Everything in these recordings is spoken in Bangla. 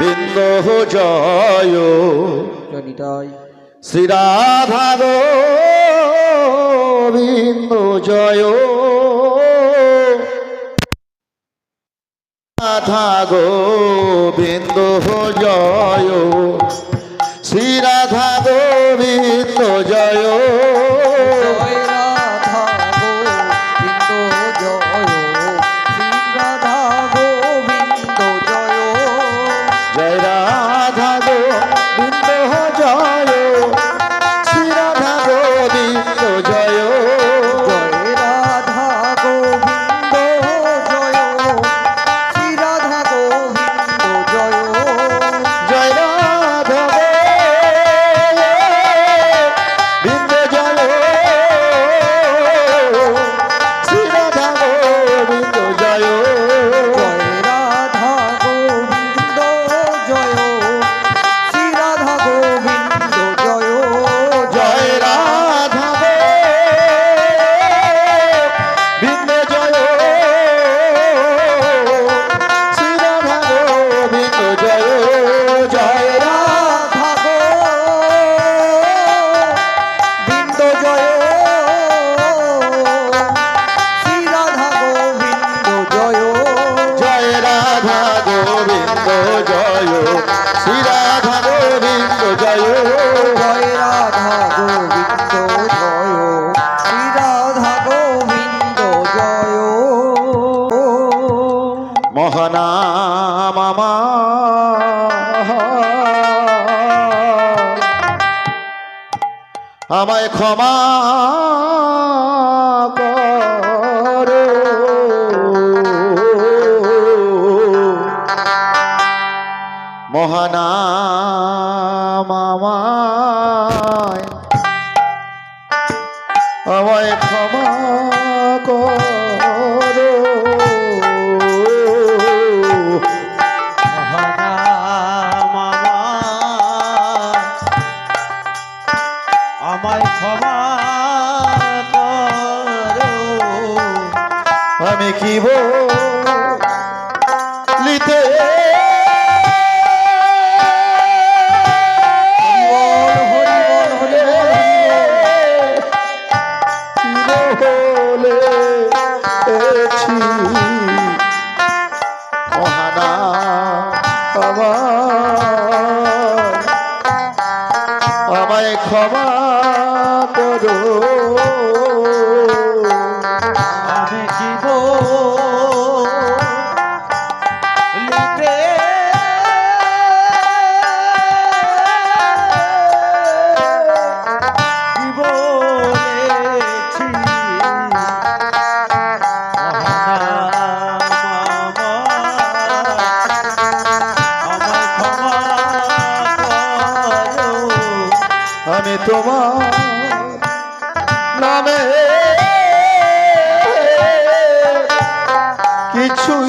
বৃন্দ জয়। শ্রীরাধার বৃন্দ জয়। রাধা গোবিন্দ জয়। মোহনা আমায় ক্ষমা মহানা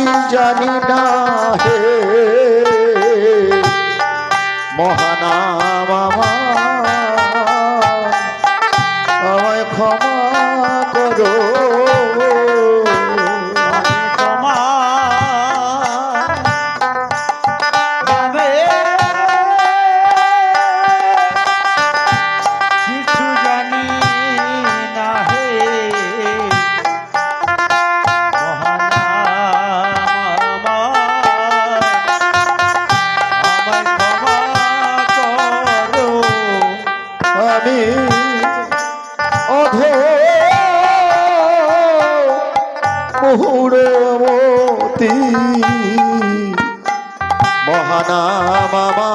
জানি না হে। মহানাম আমার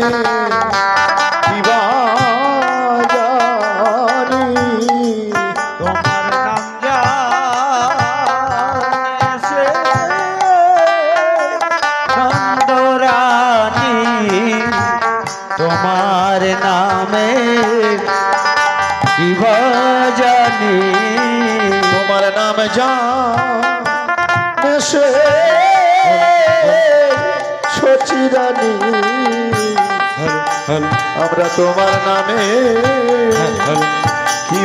Thank you. তোমার নামে হ্যাঁ, কি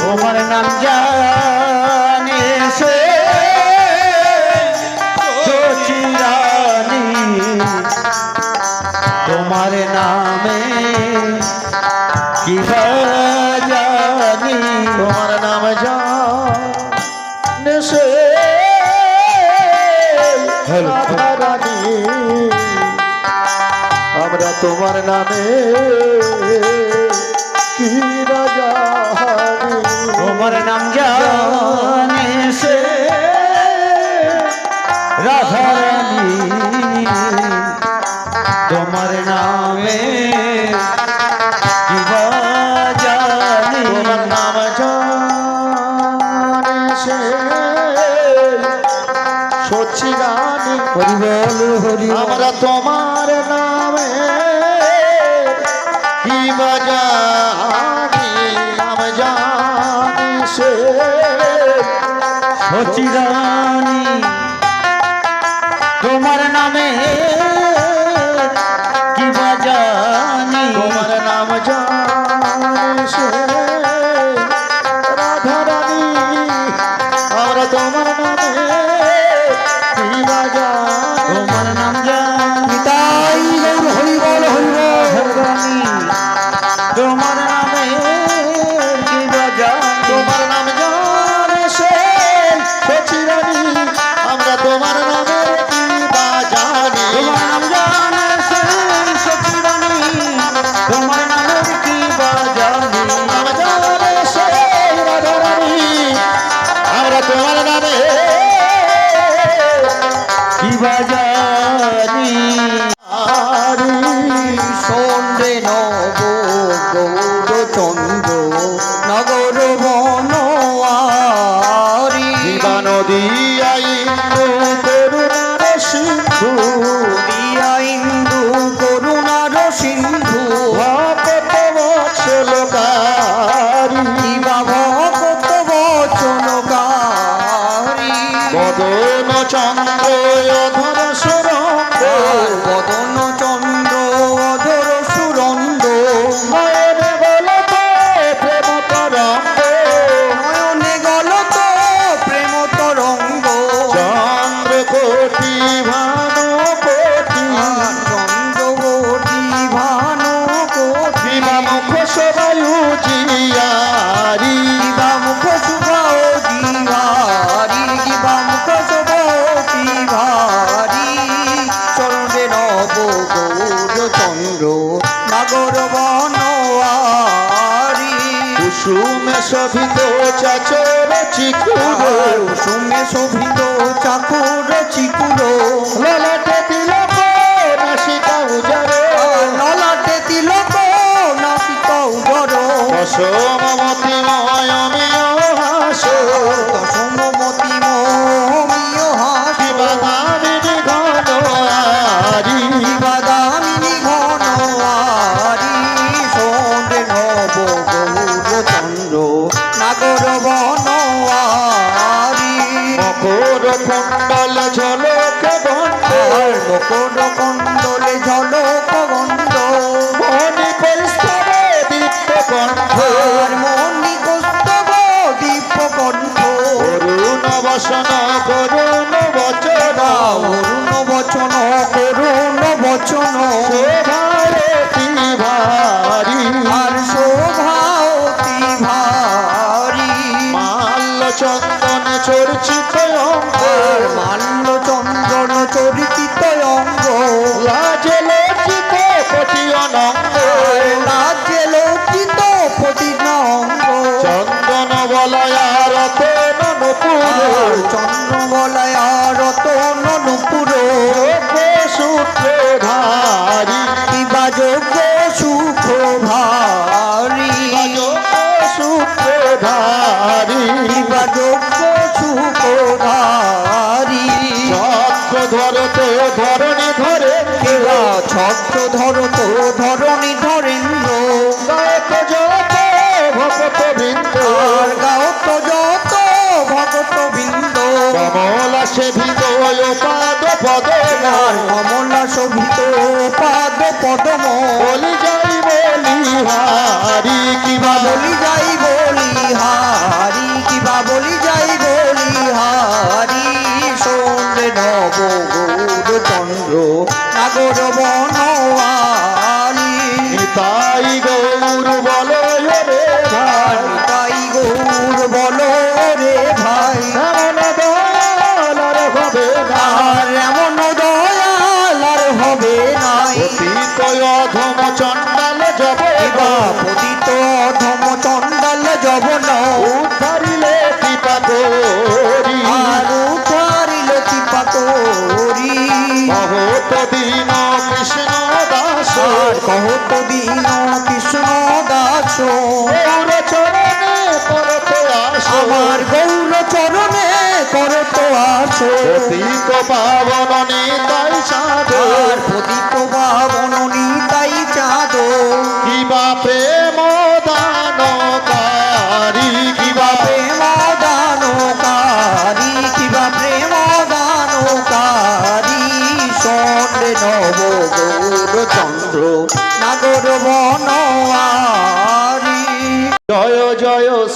তোমার নাম জানি সে তোমার নামে কি জানি। তোমার নাম জানি হ্যালো রানী। তোমার নামে কি না জানি তোমার নাম জানে সে রাধারানী সুমে শোভিত চাচর চিকুর সুমে শোভিত চাকর চিকুর ললাটে তিলক নাসিকা উজর ললাটে তিলক নাসিকা উজর অসম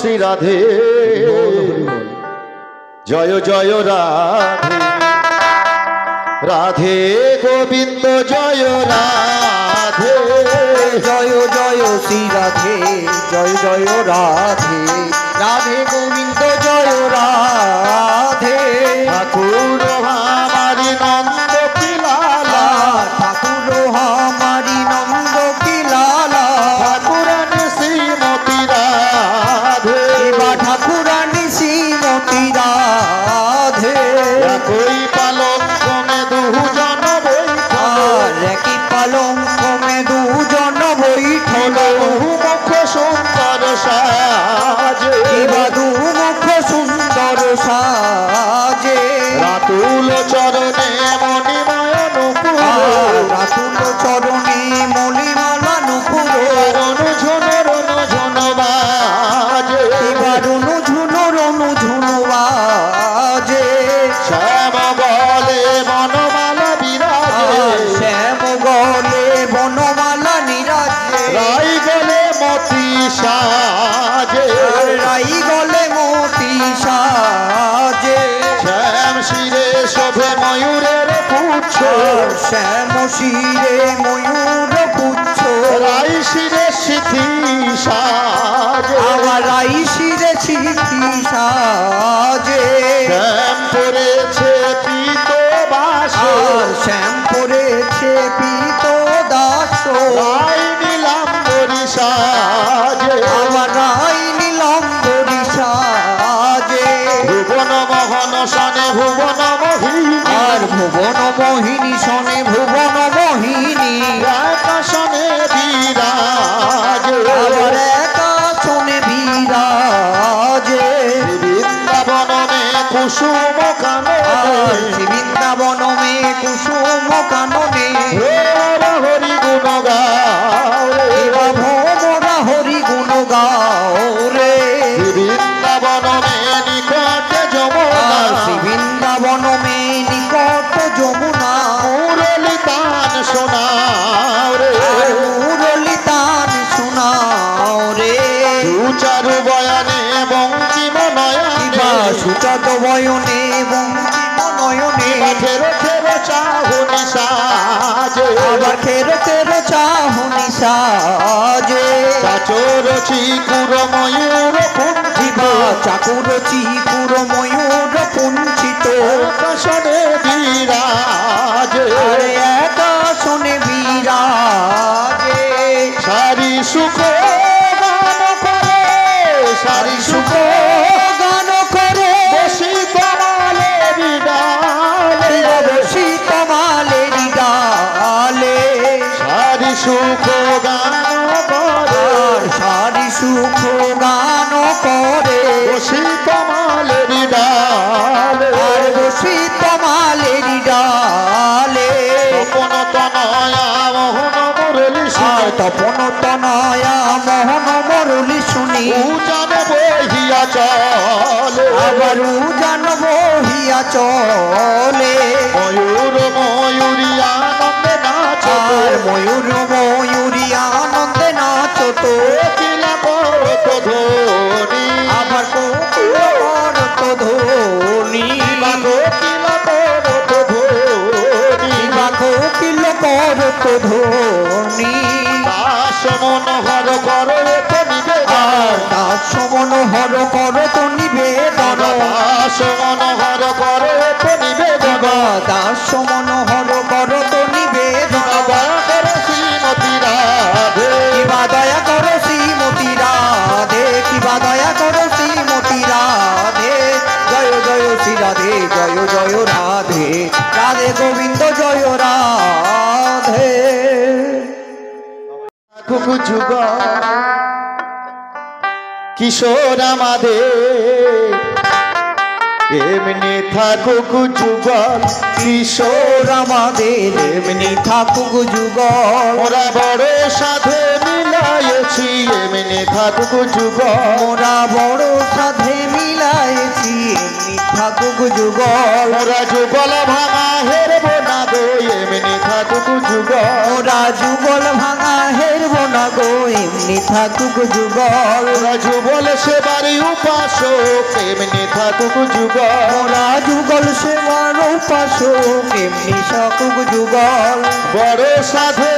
শ্রী রাধে। জয় জয় রাধে। রাধে গোবিন্দ, জয় রাধে। জয় জয় শ্রী রাধে। জয় জয় রাধে। রাধে গোবিন্দ। ভুবন মোহিনী শোনে সাজে। চাচর চি কুরময়ূর কুণ্ঠিবা চাকুর চি কুরময় তনয়া মোহন মরুলি শুনি। উজান বহিয়া চলে। আবার উজান বহিয়া চলে। ময়ূর ময়ূরিয়া নন্দে নাচ ময়ূর ময়ূরিয়া নন্দে নাচ তো করো তো নিবে দাস মনোহর করো তো নিবেদন দাস মনোহর করো তো নিবেদন শ্রীমতী কিবা করো শ্রীমতী কিবা শ্রীমতী শ্রী জয় জয় রাধে। রাধে গোবিন্দ জয় রাধে। যুগ কিশোর আমাদের। এমনি থাকুক যুগল কিশোর আমাদের। এমনি থাকুক যুগল। ওরা বড় সাধে মিলাইছি এমনি থাকুক যুগল। মোরা বড় সাধে মিলাইছি এমনি থাকুক যুগল। ওরা যুগল ভাঙা হেরব গো এমনি থাকুক যুগ রাজু যুগল ভাঙা হেরব না গো এমনি থাকুক যুগল। ওরা যুগল সেবারি উপাসক এমনি থাকুক যুগল। মোরা যুগল সেবার উপাসক এমনি থাকুক যুগল। বড় সাধে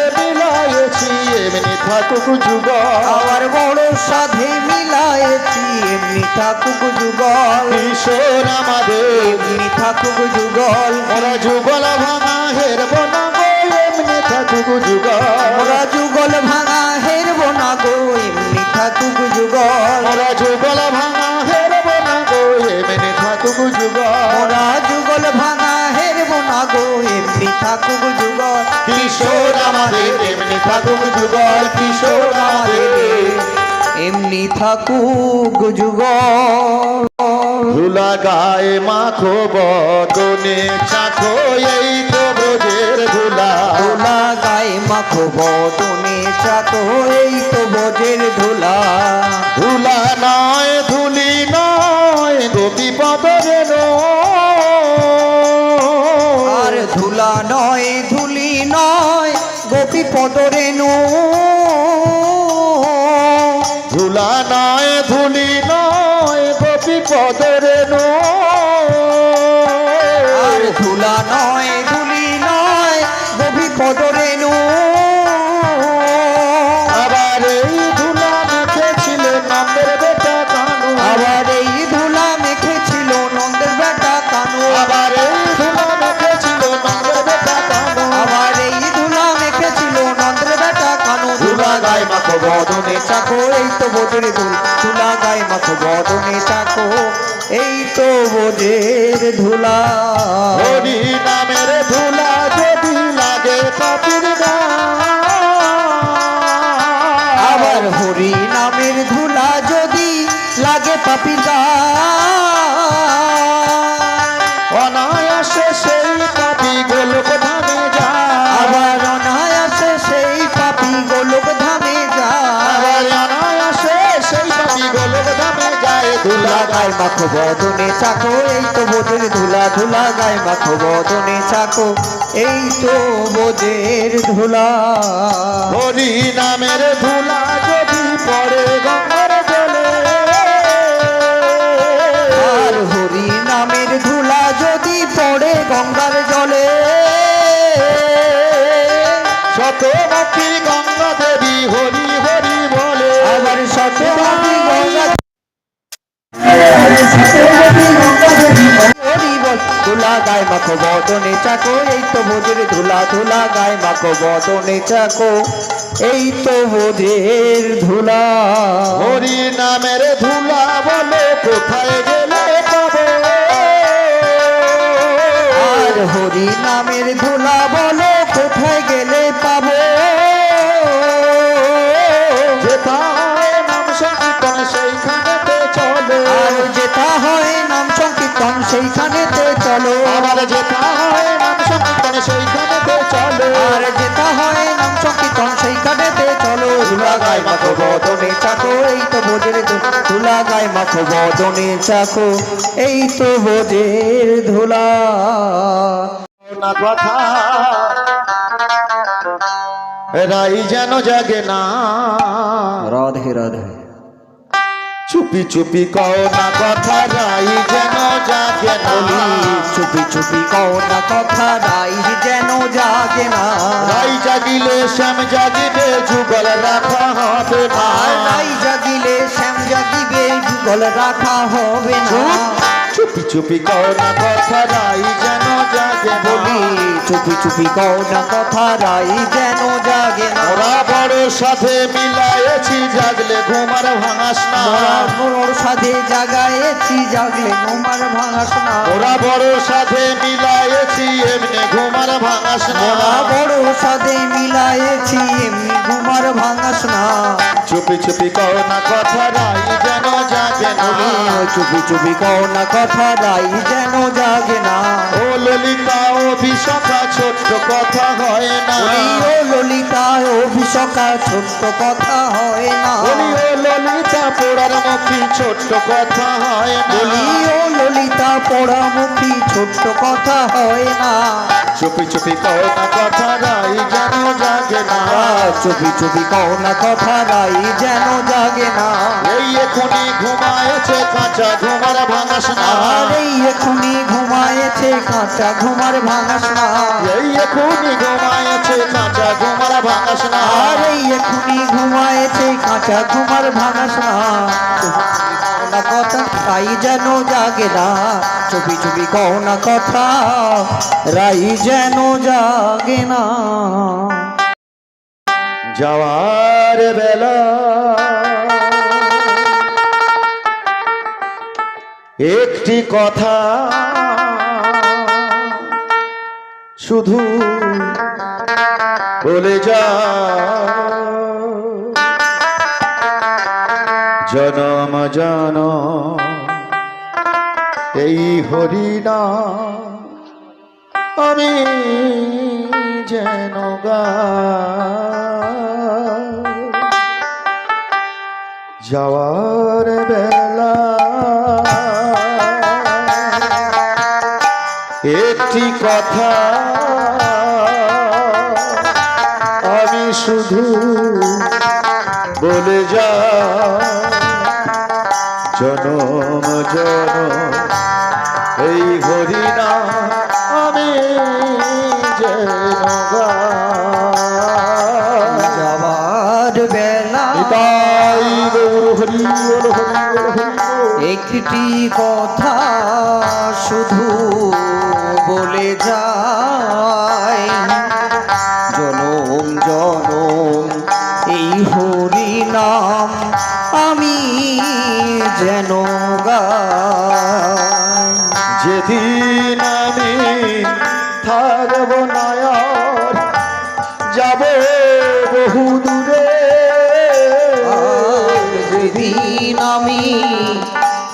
মিলাইছি এমনি থাকুক যুগল। আবার বড় সাধে মিলাইছি এমনি থাকুক যুগল। কিশোর আমাদের। এমনি থাকুক যুগল। ওরা যুগল ভাঙা হেরব না গো এমনি থাকুক যুগল। মোরা যুগল ভাঙা হেরব না গো এমনি থাকুক যুগল। ওরা যুগল ভাঙা হেরব না গো এমনি থাকুক যুগল। মোরা যুগল ভাঙা হেরব না গো এমনি থাকুক যুগল কিশোর আমাদের এমনি থাকুক যুগল কিশোর আমাদের। এমনি থাকুক যুগল। ধুলা গায়ে মাখো বদনে চাখো এই তো ব্রজের ধুলা। ধুলা গায়ে মাখো বদনে চাকো এই তো বজের ধুলা। ধুলা নয় ধুলি বোধের ধুল চুলা গায়ে মাখো বদনে চাকো এই তো বোধের ধুলা। নামের ধুলা যদি লাগে পাপির গায়ে মাখো বদনে চাকো এই তো বোধের ধুলা ধুলা গায়ে মাখো বদনে চাকো এই তো বোধের ধুলা। হরি নামের ধুলা যদি পড়ে গঙ্গার জলে। আর হরি নামের ধুলা যদি পড়ে গঙ্গার জলে। শতমুখী গঙ্গা গায়ে মাখো বদনে চাকো এই তো বোধের ধুলা ধুলা গায় মাখো বদনে চাকো এই তো বোধের ধুলা। হরি নামের ধুলা বলে কোথায় গেলে পাবো? আর হরি নামের ধুলা বলো মাখো বদনে চাকো এই তো বোঝের ধুলা গায়ে মাখো বদনে চাকো এই তো বোধের ধুলা। না কথা রাই যেন জাগে না। রাধে রাধে। চুপি চুপি কও না কথা রাই যেন জাগে না। চুপি চুপি কও না কথা রাই যেন জাগে না। রাই জাগিলে শ্যাম জাগিবে যুগল রাখা হবে না। রাই জাগিলে শ্যাম জাগিবে যুগল রাখা হবে না। চুপি চুপি কও না কথা রাই যেন জাগে বলি। চুপি চুপি কও না কথা রাই যেন জাগে না। ওরা বড় সাথে মিলায়েছি জাগলে ঘুমার ভাঙাস না। সাথে জাগায়েছি জাগলে ঘুমার ভাঙাস না। ওরা বড় সাথে মিলায়েছি এমনি ঘুমার ভাঙাস না। বড় সাথে মিলায়েছি এমনি ঘুমার ভাঙাস না। চুপি চুপি কও না কথা রাই যেন জাগে না চুপি চুপি কও না কথা রাই যেন জাগে না। ও ললিতা বিশাখা ছোট্ট কথা হয় না। ও ললিতা ছোট্ট কথা হয় না। ও ললিতা পোড়ার মুখী ছোট্ট কথা হয় না। ও ললিতা পোড়ামুখী ছোট্ট কথা হয় না। চুপি চুপি কও না কথা রাই যেন জাগে না। চুপি চুপি কও না কথা রাই যেন জাগে না। এই ঘুমায়েছে কাঁচা ঘুমার ভাঙাস না। এই এখনই ঘুমায়েছে কাঁচা ঘুমার ভাঙাস না। এই এখনই ঘুমায়েছে কাঁচা ঘুমার ভাঙাস না। আর এই এখনই ঘুমায়েছে কাঁচা ঘুমার ভাঙাস না। না কথা যেন জাগে না। চুপি চুপি কও না কথা রাই যেন জাগে না। যাওয়ার বেলা একটি কথা শুধু বলে যা জনম জন এই হরিনা আমি যেন। যাওয়ার বেলা একটি কথা শুধু বলে যা। জনম জন এই হরিনা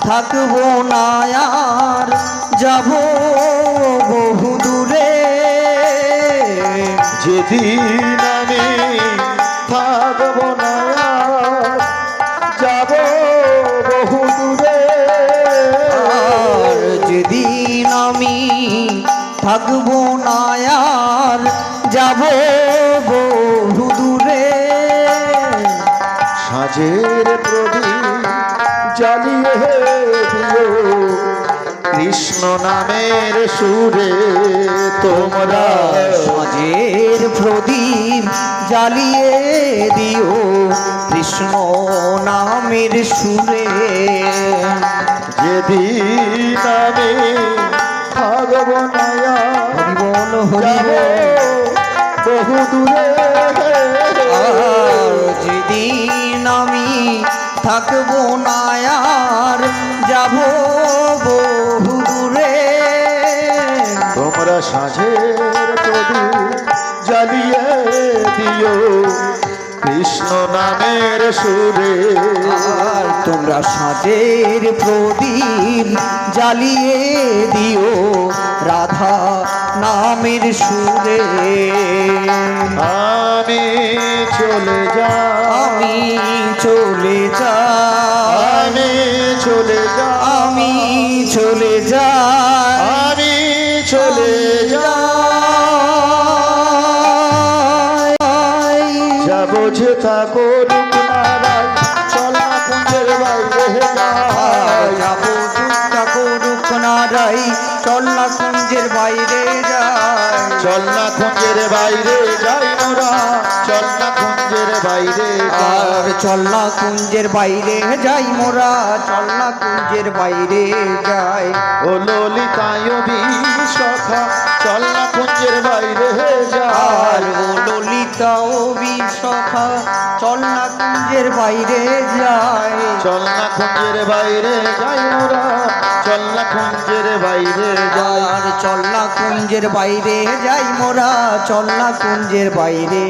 থাকব না আর যাব বহু দূরে। যেদিন নামের সুরে তোমরা সাজের প্রদীপ জ্বালিয়ে দিও কৃষ্ণ নামের সুরে। যেদিন আমি থাকব নয়া হরিবল বহু দূরে। যেদিন আমি থাকব না আর যাব নামের সুরে। আর তোমরা সাজের প্রদীপ জ্বালিয়ে দিও রাধা নামের সুরে। আমি চলে যা আমি চলে যাই। আমি চলে যা আমি চলে যাই। চল না খুঁজের বাইরে যাই মোরা চল না কুঞ্জের বাইরে আর চল না কুঞ্জের বাইরে যাই মোরা। চল না কুঞ্জের বাইরে যাই। ও ললিতায় সখা চল না কুঞ্জের বাইরে যাই। ও ললিতা ও না কুঞ্জের বাইরে যাই চল না কুঞ্জের বাইরে যাই মোরা চল না কুঞ্জের বাইরে যাই। আর চল না কুঞ্জের বাইরে যাই মোরা চল না কুঞ্জের বাইরে।